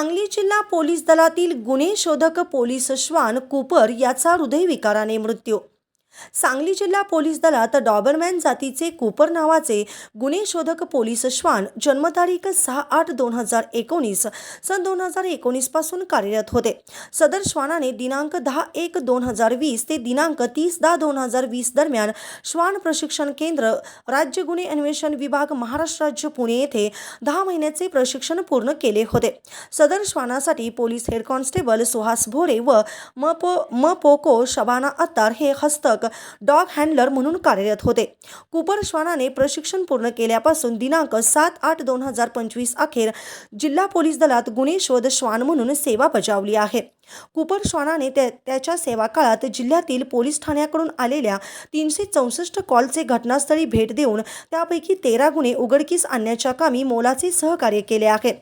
सांगली जिल्हा पोलीस दलातील गुन्हे शोधक पोलीस श्वान कुपर याचा हृदयविकाराने मृत्यू सांगली जिल्हा पोलीस दलात डॉबरमॅन जातीचे कुपर नावाचे गुन्हे शोधक पोलीस श्वान जन्मतारीख सहा आठ दोन हजार एकोणीस सन दोन हजार एकोणीसपासून कार्यरत होते. सदर श्वानाने दिनांक दहा एक दोन हजार वीस ते दिनांक तीस दहा दोन हजार वीस दरम्यान श्वान प्रशिक्षण केंद्र राज्य गुन्हे अन्वेषण विभाग महाराष्ट्र राज्य पुणे येथे दहा महिन्याचे प्रशिक्षण पूर्ण केले होते. सदर श्वानासाठी police head constable Suhas Bhore व म पो म पोको शबाना अत्तार हे हस्तक डॉग हँडलर म्हणून कार्यरत होते. कुपर श्वानाने प्रशिक्षण पूर्ण केल्यापासून दिनांक सात आठ दोन हजार पंचवीस अखेर जिल्हा पोलीस दलात गुन्हे शोध श्वान म्हणून सेवा बजावली आहे. कुपर श्वानाने त्या त्याच्या सेवा काळात जिल्ह्यातील पोलीस ठाण्याकडून आलेल्या तीनशे चौसष्ट कॉलचे घटनास्थळी भेट देऊन त्यापैकी तेरा गुन्हे उघडकीस आणण्याच्या कामी मोलाचे सहकार्य केले आहे.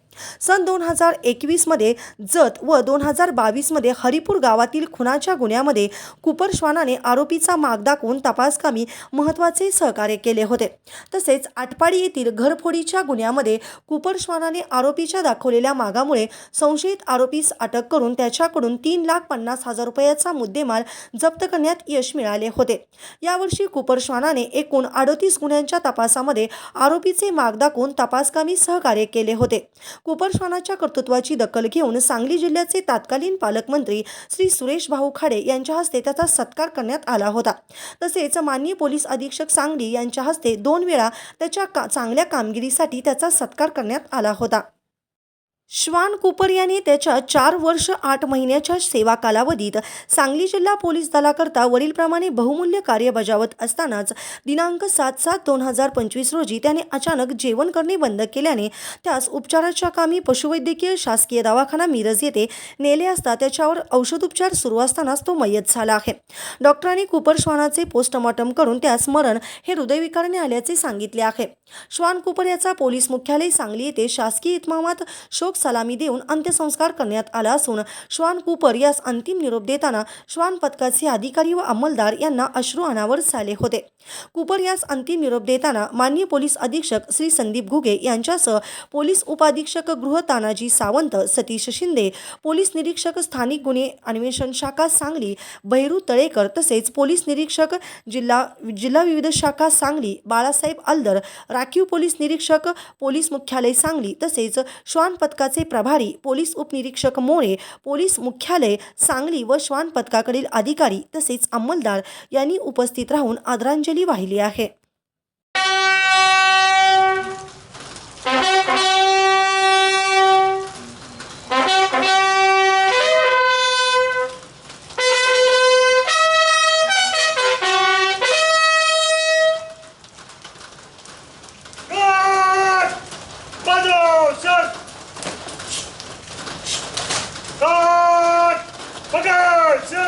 सन दोन हजार एकवीसमध्ये जत व दोन हजार बावीसमध्ये हरिपूर गावातील खुनाच्या गुन्ह्यामध्ये कुपर श्वानाने आरोपीचा माग दाखवून तपासकामी महत्त्वाचे सहकार्य केले होते. तसेच आटपाडी येथील घरफोडीच्या गुन्ह्यामध्ये कुपर श्वानाने आरोपीच्या दाखवलेल्या मागामुळे संशयित आरोपीस अटक करून त्याच्या कडून तीन लाख पन्नास हजार रुपयाचा मुद्देमाल जप्त करण्यात यश मिळाले होते. यावर्षी कुपर श्वानाने एकूण अडतीस गुन्ह्यांच्या तपासामध्ये आरोपीचे माग दाखवून तपासकामी सहकार्य केले होते. कुपर श्वानाच्या कर्तृत्वाची दखल घेऊन सांगली जिल्ह्याचे तत्कालीन पालकमंत्री श्री सुरेश भाऊ खाडे यांच्या हस्ते त्याचा सत्कार करण्यात आला होता. तसेच माननीय पोलीस अधीक्षक सांगली यांच्या हस्ते दोन वेळा त्याच्या का चांगल्या कामगिरीसाठी त्याचा सत्कार करण्यात आला होता. श्वान कुपर यांनी त्याच्या चार वर्ष आठ महिन्याच्या सेवा कालावधीत सांगली जिल्हा पोलीस दलाकरता वरीलप्रमाणे बहुमूल्य कार्य बजावत असतानाच दिनांक सात सात दोन हजार पंचवीस रोजी त्याने अचानक जेवण करणे बंद केल्याने त्यास उपचाराच्या कामी पशुवैद्यकीय शासकीय दवाखाना मिरज येथे नेले असता त्याच्यावर औषधोपचार सुरू असतानाच तो मयत झाला आहे. डॉक्टरांनी कुपर श्वानाचे पोस्टमॉर्टम करून त्यास मरण हे हृदयविकाराने आल्याचे सांगितले आहे. श्वान कुपर याचा पोलीस मुख्यालय सांगली येथे शासकीय इतमामात शोक सलामी देऊन अंत्यसंस्कार करण्यात आला असून श्वान कुपर यास अंतिम निरोप देताना श्वान पथकाचे अधिकारी व अंमलदार यांना अश्रू अनावर झाले होते. कुपर यास अंतिम निरोप देताना माननीय पोलीस अधीक्षक श्री संदीप घुगे यांच्यासह पोलीस उपाधीक्षक गृह तानाजी सावंत सतीश शिंदे पोलीस निरीक्षक स्थानिक गुन्हे अन्वेषण शाखा सांगली बहिरू तळेकर तसेच पोलीस निरीक्षक जिल्हा जिल्हा विविध शाखा सांगली बाळासाहेब अल्दर राखीव पोलीस निरीक्षक पोलीस मुख्यालय सांगली तसेच श्वान पथकाचे प्रभारी पोलीस उपनिरीक्षक मोरे पोलीस मुख्यालय सांगली व श्वान पथकाकडील अधिकारी तसेच अंमलदार यांनी उपस्थित राहून आदरांजली वाहिली आहे. 三，报告，行。